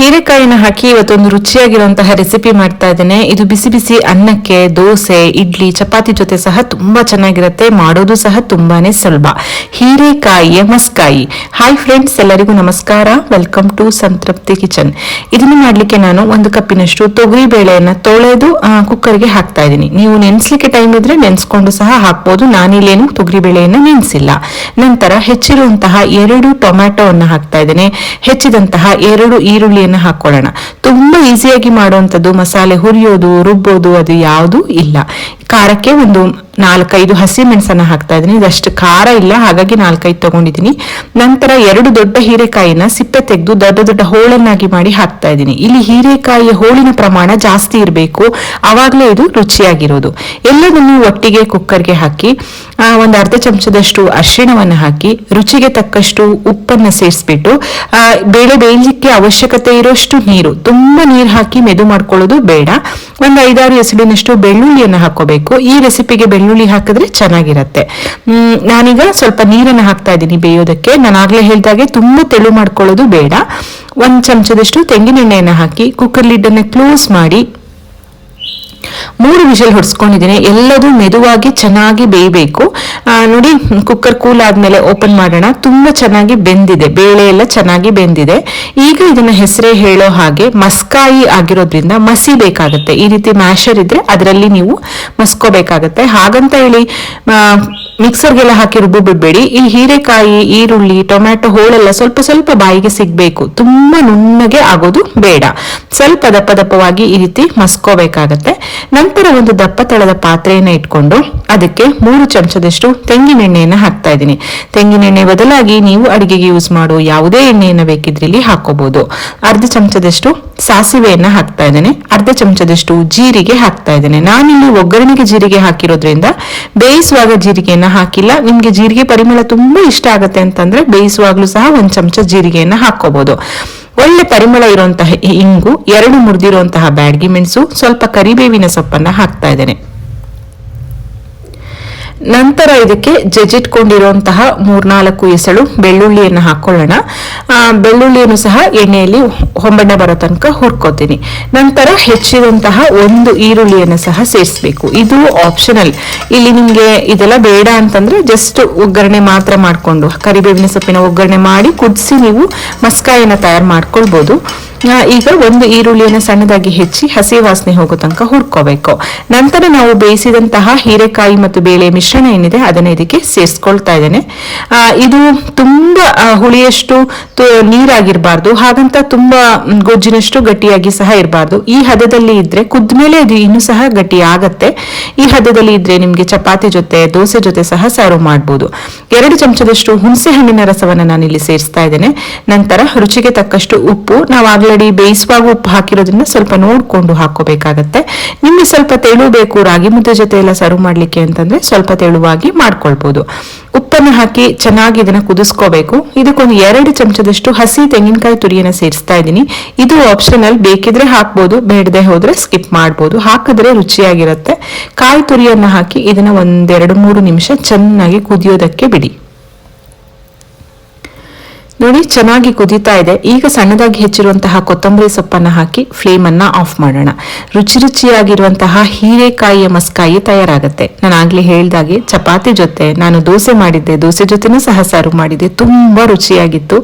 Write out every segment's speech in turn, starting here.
ಹೀರೆಕಾಯಿನ ಹಾಕಿ ಇವತ್ತೊಂದು ರುಚಿಯಾಗಿರುವಂತಹ ರೆಸಿಪಿ ಮಾಡ್ತಾ ಇದ್ದೇನೆ. ಇದು ಬಿಸಿ ಬಿಸಿ ಅನ್ನಕ್ಕೆ, ದೋಸೆ, ಇಡ್ಲಿ, ಚಪಾತಿ ಜೊತೆ ಸಹ ತುಂಬಾ ಚೆನ್ನಾಗಿರುತ್ತೆ. ಮಾಡೋದು ಸಹ ತುಂಬಾನೇ ಸುಲಭ. ಹೀರೆಕಾಯಿಯ ಮಸ್ಕಾಯಿ ಹಾಯ್ ಫ್ರೆಂಡ್ಸ್ ಎಲ್ಲರಿಗೂ ನಮಸ್ಕಾರ. ವೆಲ್ಕಮ್ ಟು ಸಂತೃಪ್ತಿ ಕಿಚನ್ ಇದನ್ನು ಮಾಡ್ಲಿಕ್ಕೆ ನಾನು ಒಂದು ಕಪ್ಪಿನಷ್ಟು ತೊಗರಿ ಬೇಳೆಯನ್ನ ತೊಳೆದು ಕುಕ್ಕರ್ಗೆ ಹಾಕ್ತಾ ಇದ್ದೀನಿ. ನೀವು ನೆನೆಸ್ಲಿಕ್ಕೆ ಟೈಮ್ ಇದ್ರೆ ನೆನೆಸ್ಕೊಂಡು ಸಹ ಹಾಕ್ಬೋದು. ನಾನಿಲ್ಲೇನು ತೊಗರಿ ಬೇಳೆಯನ್ನು ನೆನೆಸಿಲ್ಲ. ನಂತರ ಹೆಚ್ಚಿರುವಂತಹ ಎರಡು ಟೊಮ್ಯಾಟೋವನ್ನು ಹಾಕ್ತಾ ಇದ್ದೇನೆ. ಹೆಚ್ಚಿದಂತಹ ಎರಡು ಈರುಳ್ಳಿಯನ್ನು ಹಾಕೊಳ್ಳೋಣ. ತುಂಬಾ ಈಸಿಯಾಗಿ ಮಾಡುವಂಥದ್ದು ಮಸಾಲೆ ಹುರಿಯೋದು ರುಬ್ಬೋದು ಅದು ಯಾವುದೂ ಇಲ್ಲ. ಖಾರಕ್ಕೆ ಒಂದು ನಾಲ್ಕೈದು ಹಸಿ ಮೆಣಸನ್ನ ಹಾಕ್ತಾ ಇದ್ದೀನಿ. ಇದಷ್ಟು ಖಾರ ಇಲ್ಲ, ಹಾಗಾಗಿ ನಾಲ್ಕೈದು ತಗೊಂಡಿದೀನಿ ನಂತರ ಎರಡು ದೊಡ್ಡ ಹೀರೆಕಾಯಿನ ಸಿಪ್ಪೆ ತೆಗೆದು ದೊಡ್ಡ ದೊಡ್ಡ ಹೋಳನ್ನಾಗಿ ಮಾಡಿ ಹಾಕ್ತಾ ಇದ್ದೀನಿ. ಇಲ್ಲಿ ಹೀರೆಕಾಯಿಯ ಹೋಳಿನ ಪ್ರಮಾಣ ಜಾಸ್ತಿ ಇರಬೇಕು. ಆವಾಗಲೇ ಇದು ರುಚಿಯಾಗಿರೋದು. ಎಲ್ಲದನ್ನು ಒಟ್ಟಿಗೆ ಕುಕ್ಕರ್ಗೆ ಹಾಕಿ ಒಂದು ಅರ್ಧ ಚಮಚದಷ್ಟು ಅರಿಶಿಣವನ್ನು ಹಾಕಿ, ರುಚಿಗೆ ತಕ್ಕಷ್ಟು ಉಪ್ಪನ್ನ ಸೇರಿಸ್ಬಿಟ್ಟು ಬೇಳೆ ಬೇಯಲಿಕ್ಕೆ ಅವಶ್ಯಕತೆ ಇರೋಷ್ಟು ನೀರು. ತುಂಬಾ ನೀರು ಹಾಕಿ ಮೆದು ಮಾಡ್ಕೊಳ್ಳೋದು ಬೇಡ. ಒಂದು ಐದಾರು ಎಸಳಿನಷ್ಟು ಬೆಳ್ಳುಳ್ಳಿಯನ್ನು ಹಾಕೋಬೇಕು ಈ ರೆಸಿಪಿಗೆ ಬೆಳ್ಳುಳ್ಳಿ ಹಾಕಿದ್ರೆ ಚೆನ್ನಾಗಿರತ್ತೆ. ನಾನೀಗ ಸ್ವಲ್ಪ ನೀರನ್ನು ಹಾಕ್ತಾ ಇದ್ದೀನಿ ಬೇಯೋದಕ್ಕೆ. ನಾನು ಆಗ್ಲೇ ಹೇಳ್ದಾಗೆ ತುಂಬಾ ತೆಳು ಮಾಡ್ಕೊಳ್ಳೋದು ಬೇಡ. ಒಂದ್ ಚಮಚದಷ್ಟು ತೆಂಗಿನೆಣ್ಣೆಯನ್ನು ಹಾಕಿ ಕುಕ್ಕರ್ ಲಿಡ್ ಅನ್ನ ಕ್ಲೋಸ್ ಮಾಡಿ ಮೂರು ವಿಷಲ್ ಹೊಡ್ಸ್ಕೊಂಡಿದ್ದೀನಿ. ಎಲ್ಲದೂ ಮೆದುವಾಗಿ ಚೆನ್ನಾಗಿ ಬೇಯಬೇಕು. ನೋಡಿ ಕುಕ್ಕರ್ ಕೂಲ್ ಆದಮೇಲೆ ಓಪನ್ ಮಾಡೋಣ. ತುಂಬ ಚೆನ್ನಾಗಿ ಬೆಂದಿದೆ. ಬೇಳೆ ಎಲ್ಲ ಚೆನ್ನಾಗಿ ಬೆಂದಿದೆ. ಈಗ ಇದನ್ನ ಹೆಸರೇ ಹೇಳೋ ಹಾಗೆ ಮಸ್ಕಾಯಿ ಆಗಿರೋದ್ರಿಂದ ಮಸಿ ಬೇಕಾಗುತ್ತೆ. ಈ ರೀತಿ ಮ್ಯಾಶರ್ ಇದ್ರೆ ಅದರಲ್ಲಿ ನೀವು ಮಸ್ಕೋಬೇಕಾಗತ್ತೆ. ಹಾಗಂತ ಹೇಳಿ ಮಿಕ್ಸರ್ಗೆಲ್ಲ ಹಾಕಿ ರುಬ್ಬಿಬಿಡಬೇಡಿ ಈ ಹೀರೆಕಾಯಿ, ಈರುಳ್ಳಿ, ಟೊಮ್ಯಾಟೊ ಹೋಳೆಲ್ಲ ಸ್ವಲ್ಪ ಸ್ವಲ್ಪ ಬಾಯಿಗೆ ಸಿಗಬೇಕು. ತುಂಬಾ ನುಣ್ಣಗೆ ಆಗೋದು ಬೇಡ. ಸ್ವಲ್ಪ ದಪ್ಪ ದಪ್ಪವಾಗಿ ಈ ರೀತಿ ಮಸ್ಕೋಬೇಕಾಗತ್ತೆ. ನಂತರ ಒಂದು ದಪ್ಪ ತಳದ ಪಾತ್ರೆಯನ್ನು ಇಟ್ಕೊಂಡು ಅದಕ್ಕೆ ಮೂರು ಚಮಚದಷ್ಟು ತೆಂಗಿನೆಣ್ಣೆಯನ್ನು ಹಾಕ್ತಾ ಇದ್ದೀನಿ. ತೆಂಗಿನೆಣ್ಣೆ ಬದಲಾಗಿ ನೀವು ಅಡಿಗೆಗೆ ಯೂಸ್ ಮಾಡೋ ಯಾವುದೇ ಎಣ್ಣೆಯನ್ನು ಬೇಕಿದ್ರೆ ಇಲ್ಲಿ ಹಾಕೋಬಹುದು ಅರ್ಧ ಚಮಚದಷ್ಟು ಸಾಸಿವೆಯನ್ನ ಹಾಕ್ತಾ ಇದ್ದೇನೆ. ಅರ್ಧ ಚಮಚದಷ್ಟು ಜೀರಿಗೆ ಹಾಕ್ತಾ ಇದ್ದೇನೆ. ನಾನಿಲ್ಲಿ ಒಗ್ಗರಣೆಗೆ ಜೀರಿಗೆ ಹಾಕಿರೋದ್ರಿಂದ ಬೇಯಿಸುವಾಗ ಜೀರಿಗೆಯನ್ನ ಹಾಕಿಲ್ಲ. ನಿಮ್ಗೆ ಜೀರಿಗೆ ಪರಿಮಳ ತುಂಬಾ ಇಷ್ಟ ಆಗುತ್ತೆ ಅಂತಂದ್ರೆ ಬೇಯಿಸುವಾಗ್ಲೂ ಸಹ ಒಂದ್ ಚಮಚ ಜೀರಿಗೆಯನ್ನ ಹಾಕೋಬಹುದು ಒಳ್ಳೆ ಪರಿಮಳ ಇರುವಂತಹ ಇಂಗು, ಎರಡು ಮುರಿದಿರುವಂತಹ ಬ್ಯಾಡ್ಗಿ ಮೆಣಸು, ಸ್ವಲ್ಪ ಕರಿಬೇವಿನ ಸೊಪ್ಪನ್ನ ಹಾಕ್ತಾ ಇದ್ದೇನೆ. ನಂತರ ಇದಕ್ಕೆ ಜಜ್ಜಿಟ್ಕೊಂಡಿರುವಂತಹ ಮೂರ್ನಾಲ್ಕು ಎಸಳು ಬೆಳ್ಳುಳ್ಳಿಯನ್ನು ಹಾಕೊಳ್ಳೋಣ. ಬೆಳ್ಳುಳ್ಳಿಯನ್ನು ಸಹ ಎಣ್ಣೆಯಲ್ಲಿ ಹೊಂಬಣ್ಣ ಬರೋ ತನಕ ಹುರ್ಕೋತೀನಿ. ನಂತರ ಹೆಚ್ಚಿದಂತಹ ಒಂದು ಈರುಳ್ಳಿಯನ್ನು ಸಹ ಸೇರಿಸಬೇಕು. ಇದು ಆಪ್ಷನಲ್ ಇಲ್ಲಿ ನಿಮಗೆ ಇದೆಲ್ಲ ಬೇಡ ಅಂತಂದ್ರೆ ಜಸ್ಟ್ ಒಗ್ಗರಣೆ ಮಾತ್ರ ಮಾಡಿಕೊಂಡು, ಕರಿಬೇವಿನ ಸೊಪ್ಪಿನ ಒಗ್ಗರಣೆ ಮಾಡಿ ಕುದಿಸಿ ನೀವು ಮಸ್ಕಾಯನ್ನು ತಯಾರು ಮಾಡ್ಕೊಳ್ಬಹುದು ಈಗ ಒಂದು ಈರುಳ್ಳಿಯನ್ನು ಸಣ್ಣದಾಗಿ ಹೆಚ್ಚಿ ಹಸಿ ವಾಸನೆ ಹೋಗೋ ತನಕ ಹುರ್ಕೋಬೇಕು. ನಂತರ ನಾವು ಬೇಯಿಸಿದಂತಹ ಹೀರೆಕಾಯಿ ಮತ್ತು ಬೇಳೆ ಮಿಶ್ರಣ ಏನಿದೆ ಅದನ್ನ ಇದಕ್ಕೆ ಸೇರಿಸ್ಕೊಳ್ತಾ ಇದ್ದೇನೆ. ಇದು ತುಂಬಾ ಹುಳಿಯಷ್ಟು ನೀರಾಗಿರಬಾರ್ದು, ಹಾಗಂತ ತುಂಬಾ ಗೊಜ್ಜಿನಷ್ಟು ಗಟ್ಟಿಯಾಗಿ ಸಹ ಇರಬಾರ್ದು. ಈ ಹದದಲ್ಲಿ ಇದ್ರೆ ಕುದ್ಮೇಲೆ ಇದು ಇನ್ನೂ ಸಹ ಗಟ್ಟಿ ಆಗತ್ತೆ. ಈ ಹದದಲ್ಲಿ ಇದ್ರೆ ನಿಮ್ಗೆ ಚಪಾತಿ ಜೊತೆ, ದೋಸೆ ಜೊತೆ ಸಹ ಸರ್ವ್ ಮಾಡಬಹುದು ಎರಡು ಚಮಚದಷ್ಟು ಹುಣಸೆ ಹಣ್ಣಿನ ರಸವನ್ನ ನಾನು ಇಲ್ಲಿ ಸೇರಿಸ್ತಾ ಇದ್ದೇನೆ. ನಂತರ ರುಚಿಗೆ ತಕ್ಕಷ್ಟು ಉಪ್ಪು ನಾವು ಆಲ್ರೆಡಿ ಬೇಯಿಸುವಾಗ ಉಪ್ಪು ಹಾಕಿರೋದ್ರಿಂದ ಸ್ವಲ್ಪ ನೋಡ್ಕೊಂಡು ಹಾಕೋಬೇಕಾಗತ್ತೆ ನಿಮ್ಗೆ ಸ್ವಲ್ಪ ತೆಳು ಬೇಕು ರಾಗಿ ಮುದ್ದೆ ಜೊತೆ ಎಲ್ಲ ಸರ್ವ್ ಮಾಡ್ಲಿಕ್ಕೆ ಅಂತಂದ್ರೆ ಸ್ವಲ್ಪ ತೆಳುವಾಗಿ ಮಾಡ್ಕೊಳ್ಬಹುದು ಉಪ್ಪನ್ನು ಹಾಕಿ ಚೆನ್ನಾಗಿ ಇದನ್ನ ಕುದಿಸ್ಕೋಬೇಕು. ಇದಕ್ಕೊಂದು ಎರಡು ಚಮಚದಷ್ಟು ಹಸಿ ತೆಂಗಿನಕಾಯಿ ತುರಿಯನ್ನ ಸೇರಿಸ್ತಾ ಇದ್ದೀನಿ. ಇದು ಆಪ್ಷನಲ್ ಬೇಕಿದ್ರೆ ಹಾಕ್ಬೋದು, ಬೇಡದೆ ಹೋದ್ರೆ ಸ್ಕಿಪ್ ಮಾಡ್ಬೋದು. ಹಾಕಿದ್ರೆ ರುಚಿಯಾಗಿರುತ್ತೆ. ಕಾಯಿ ತುರಿಯನ್ನ ಹಾಕಿ ಇದನ್ನ ಒಂದೆರಡು ಮೂರು ನಿಮಿಷ ಚೆನ್ನಾಗಿ ಕುದಿಯೋದಕ್ಕೆ ಬಿಡಿ. ನೋಡಿ, ಚೆನ್ನಾಗಿ ಕುದೀತಾ ಇದೆ. ಈಗ ಸಣ್ಣದಾಗಿ ಹೆಚ್ಚಿರುವಂತಹ ಕೊತ್ತಂಬರಿ ಸೊಪ್ಪನ್ನು ಹಾಕಿ ಫ್ಲೇಮ್ ಅನ್ನ ಆಫ್ ಮಾಡೋಣ. ರುಚಿ ರುಚಿಯಾಗಿರುವಂತಹ ಹೀರೆಕಾಯಿಯ ಮಸ್ಕಾಯಿ ತಯಾರಾಗುತ್ತೆ. ನಾನು ಆಗ್ಲೇ ಹೇಳಿದಾಗೆ ಚಪಾತಿ ಜೊತೆ ನಾನು ದೋಸೆ ಮಾಡಿದ್ದೆ. ದೋಸೆ ಜೊತೆನೂ ಸಹ ಸರ್ವ್ ಮಾಡಿದ್ದೆ. ತುಂಬಾ ರುಚಿಯಾಗಿತ್ತು.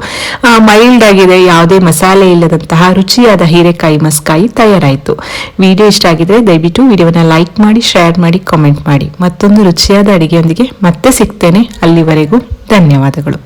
ಮೈಲ್ಡ್ ಆಗಿದೆ. ಯಾವುದೇ ಮಸಾಲೆ ಇಲ್ಲದಂತಹ ರುಚಿಯಾದ ಹೀರೆಕಾಯಿ ಮಸ್ಕಾಯಿ ತಯಾರಾಯಿತು. ವಿಡಿಯೋ ಇಷ್ಟ ಆಗಿದ್ರೆ ದಯವಿಟ್ಟು ವಿಡಿಯೋನ ಲೈಕ್ ಮಾಡಿ ಶೇರ್ ಮಾಡಿ ಕಾಮೆಂಟ್ ಮಾಡಿ. ಮತ್ತೊಂದು ರುಚಿಯಾದ ಅಡಿಗೆಯೊಂದಿಗೆ ಮತ್ತೆ ಸಿಗ್ತೇನೆ. ಅಲ್ಲಿವರೆಗೂ ಧನ್ಯವಾದಗಳು.